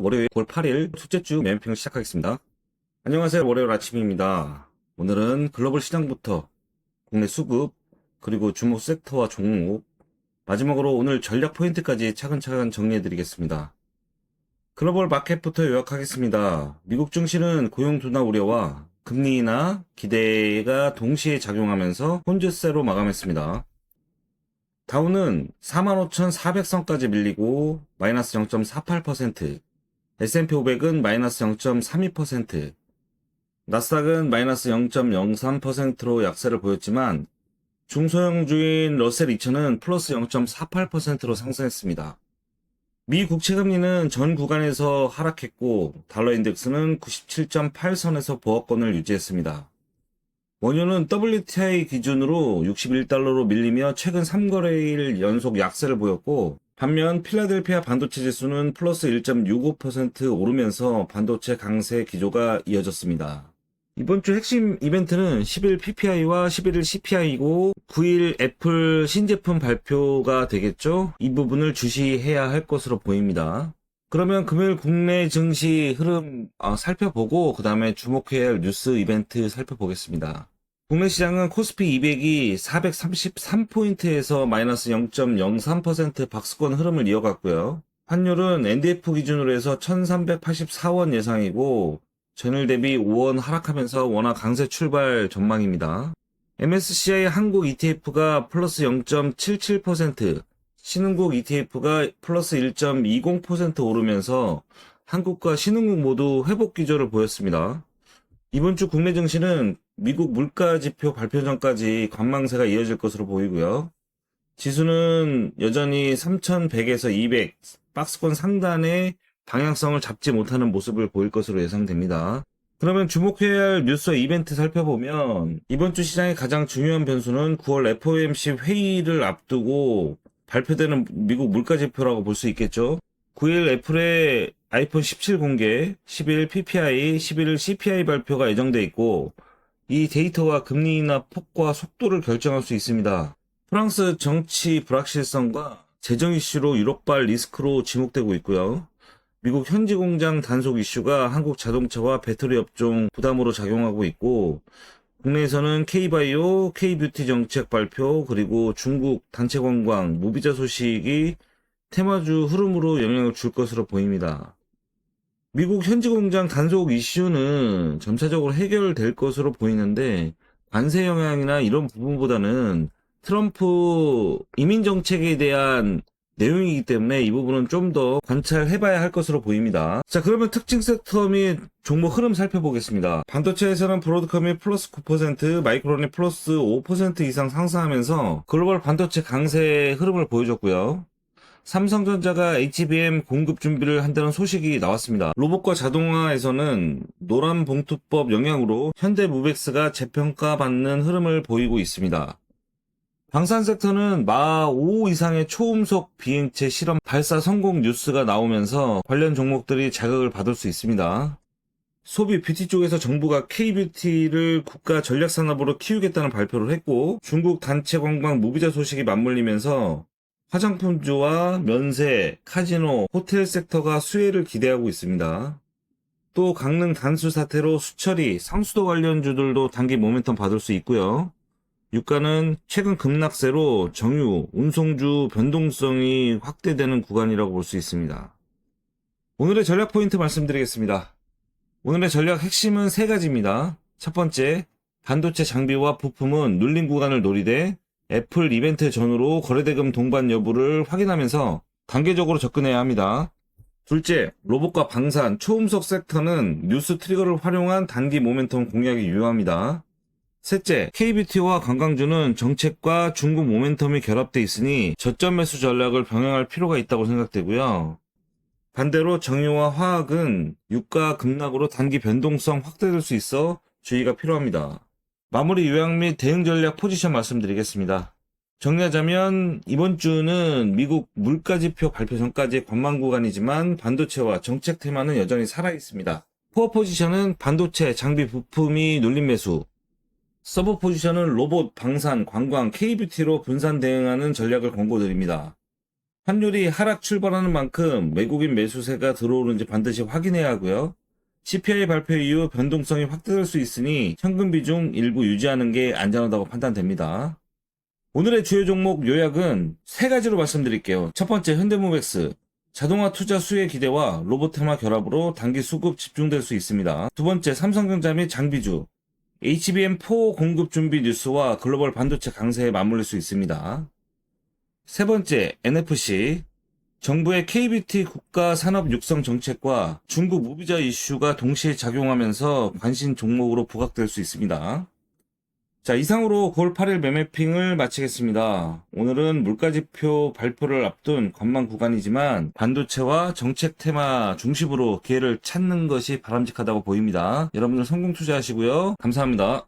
월요일 9월 8일 둘째 주 매매평 시작하겠습니다. 안녕하세요. 월요일 아침입니다. 오늘은 글로벌 시장부터 국내 수급, 그리고 주목 섹터와 종목, 마지막으로 오늘 전략 포인트까지 차근차근 정리해드리겠습니다. 글로벌 마켓부터 요약하겠습니다. 미국 증시는 고용 둔화 우려와 금리 인하 기대가 동시에 작용하면서 혼주세로 마감했습니다. 다우는 45,400선까지 밀리고 마이너스 0.48%, S&P 500은 마이너스 0.32%, 나스닥은 마이너스 0.03%로 약세를 보였지만 중소형주인 러셀 2000은 플러스 0.48%로 상승했습니다. 미 국채금리는 전 구간에서 하락했고 달러 인덱스는 97.8선에서 보합권을 유지했습니다. 원유는 WTI 기준으로 61달러로 밀리며 최근 3거래일 연속 약세를 보였고 반면 필라델피아 반도체 지수는 플러스 1.65% 오르면서 반도체 강세 기조가 이어졌습니다. 이번 주 핵심 이벤트는 10일 PPI와 11일 CPI이고 9일 애플 신제품 발표가 되겠죠? 이 부분을 주시해야 할 것으로 보입니다. 그러면 금요일 국내 증시 흐름 어, 살펴보고 그 다음에 주목해야 할 뉴스 이벤트 살펴보겠습니다. 국내 시장은 코스피 200이 433포인트에서 마이너스 0.03% 박스권 흐름을 이어갔고요. 환율은 NDF 기준으로 해서 1384원 예상이고 전일 대비 5원 하락하면서 원화 강세 출발 전망입니다. MSCI 한국 ETF가 플러스 0.77%, 신흥국 ETF가 플러스 1.20% 오르면서 한국과 신흥국 모두 회복 기조를 보였습니다. 이번 주 국내 증시는 미국 물가 지표 발표 전까지 관망세가 이어질 것으로 보이고요. 지수는 여전히 3100에서 200 박스권 상단의 방향성을 잡지 못하는 모습을 보일 것으로 예상됩니다. 그러면 주목해야 할 뉴스와 이벤트 살펴보면 이번 주 시장의 가장 중요한 변수는 9월 FOMC 회의를 앞두고 발표되는 미국 물가 지표라고 볼 수 있겠죠. 9일 애플의 아이폰 17 공개, 10일 PPI, 11일 CPI 발표가 예정돼 있고 이 데이터와 금리 인하 폭과 속도를 결정할 수 있습니다. 프랑스 정치 불확실성과 재정 이슈로 유럽발 리스크로 지목되고 있고요. 미국 현지 공장 단속 이슈가 한국 자동차와 배터리 업종 부담으로 작용하고 있고 국내에서는 K바이오, K뷰티 정책 발표 그리고 중국 단체 관광, 무비자 소식이 테마주 흐름으로 영향을 줄 것으로 보입니다. 미국 현지 공장 단속 이슈는 점차적으로 해결될 것으로 보이는데 관세 영향이나 이런 부분보다는 트럼프 이민 정책에 대한 내용이기 때문에 이 부분은 좀 더 관찰해봐야 할 것으로 보입니다. 자, 그러면 특징 섹터 및 종목 흐름 살펴보겠습니다. 반도체에서는 브로드컴이 플러스 9%, 마이크론이 플러스 5% 이상 상승하면서 글로벌 반도체 강세 흐름을 보여줬고요. 삼성전자가 HBM 공급 준비를 한다는 소식이 나왔습니다. 로봇과 자동화에서는 노란 봉투법 영향으로 현대무벡스가 재평가받는 흐름을 보이고 있습니다. 방산 섹터는 마5 이상의 초음속 비행체 실험 발사 성공 뉴스가 나오면서 관련 종목들이 자극을 받을 수 있습니다. 소비 뷰티 쪽에서 정부가 K뷰티를 국가 전략 산업으로 키우겠다는 발표를 했고 중국 단체 관광 무비자 소식이 맞물리면서 화장품주와 면세, 카지노, 호텔 섹터가 수혜를 기대하고 있습니다. 또 강릉 단수 사태로 수처리, 상수도 관련주들도 단기 모멘텀 받을 수 있고요. 유가는 최근 급락세로 정유, 운송주 변동성이 확대되는 구간이라고 볼 수 있습니다. 오늘의 전략 포인트 말씀드리겠습니다. 오늘의 전략 핵심은 세 가지입니다. 첫 번째, 반도체 장비와 부품은 눌림 구간을 노리되 애플 이벤트 전후로 거래대금 동반 여부를 확인하면서 단계적으로 접근해야 합니다. 둘째, 로봇과 방산, 초음속 섹터는 뉴스 트리거를 활용한 단기 모멘텀 공략이 유효합니다. 셋째, KBT와 관광주는 정책과 중국 모멘텀이 결합돼 있으니 저점 매수 전략을 병행할 필요가 있다고 생각되고요. 반대로 정유와 화학은 유가 급락으로 단기 변동성 확대될 수 있어 주의가 필요합니다. 마무리 요약 및 대응 전략 포지션 말씀드리겠습니다. 정리하자면 이번 주는 미국 물가 지표 발표 전까지의 관망 구간이지만 반도체와 정책 테마는 여전히 살아 있습니다. 코어 포지션은 반도체, 장비 부품이 눌림 매수, 서브 포지션은 로봇, 방산, 관광, K뷰티로 분산 대응하는 전략을 권고드립니다. 환율이 하락 출발하는 만큼 외국인 매수세가 들어오는지 반드시 확인해야 하고요. CPI 발표 이후 변동성이 확대될 수 있으니 현금 비중 일부 유지하는 게 안전하다고 판단됩니다. 오늘의 주요 종목 요약은 세 가지로 말씀드릴게요. 첫 번째 현대모백스. 자동화 투자 수혜 기대와 로봇 테마 결합으로 단기 수급 집중될 수 있습니다. 두 번째 삼성전자 및 장비주. HBM4 공급 준비 뉴스와 글로벌 반도체 강세에 맞물릴 수 있습니다. 세 번째 NFC. 정부의 KBT 국가 산업 육성 정책과 중국 무비자 이슈가 동시에 작용하면서 관심 종목으로 부각될 수 있습니다. 자, 이상으로 9월 8일 매매핑을 마치겠습니다. 오늘은 물가지표 발표를 앞둔 건망 구간이지만 반도체와 정책 테마 중심으로 기회를 찾는 것이 바람직하다고 보입니다. 여러분들 성공 투자하시고요. 감사합니다.